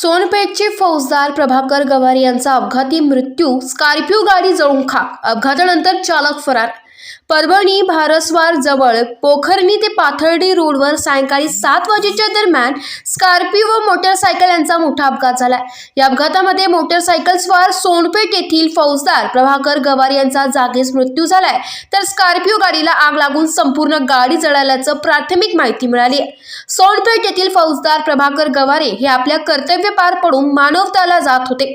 सोनपेठचे फौजदार प्रभाकर गवार यांचा अपघाती मृत्यू स्कॉर्पिओ गाडी जळून खाक. अपघातानंतर चालक फरार. परभणी भारस्वार जवळ पोखरणी ते पाथर्डी रोडवर सायंकाळी सात वाजेच्या दरम्यान स्कॉर्पिओ व मोटरसायकल यांचा मोठा अपघात झाला. या अपघातामध्ये मोटरसायकल स्वार सोनपेठ येथील फौजदार प्रभाकर गवार यांचा जागीच मृत्यू झालाय. तर स्कॉर्पिओ गाडीला आग लागून संपूर्ण गाडी जळाल्याचं प्राथमिक माहिती मिळाली. आहे सोनपेठ येथील फौजदार प्रभाकर गवारे हे आपल्या कर्तव्य पार पडून मानवताला जात होते.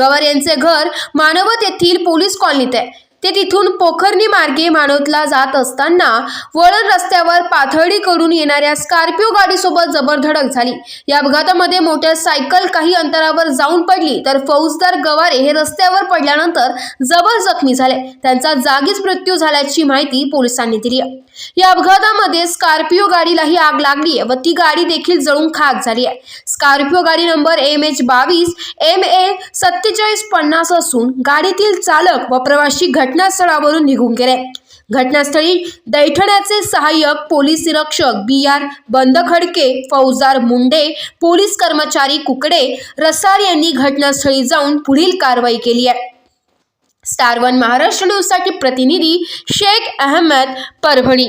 गवार यांचे घर मानवत येथील पोलीस कॉलनीत आहे. ते तिथून पोखरणी मार्गे मानवतला जात असताना वळण रस्त्यावर पाथर्डीकडून येणाऱ्या स्कॉर्पिओ गाडीसोबत जबर धडक झाली. या अपघातामध्ये मोटरसायकल काही अंतरावर जाऊन पडली तर फौजदार गवारे हे रस्त्यावर पडल्यानंतर जबर जखमी झाले. त्यांचा जागीच मृत्यू झाल्याची माहिती पोलिसांनी दिली. आहे या अपघातामध्ये स्कॉर्पिओ गाडीलाही आग लागली व ती गाडी देखील जळून खाक झाली आहे. स्कॉर्पिओ गाडी नंबर एम एच बावीस एम ए सत्तेचाळीस पन्नास असून गाडीतील चालक व प्रवासी घटनास्थळावरून निघून गेले. घटनास्थळी दैठण्याचे सहाय्यक पोलीस निरीक्षक बी आर बंदखडके फौजदार मुंडे पोलीस कर्मचारी कुकडे रसार यांनी घटनास्थळी जाऊन पुढील कारवाई केली आहे. स्टार वन महाराष्ट्र न्यूजसाठी प्रतिनिधी शेख अहमद परभणी.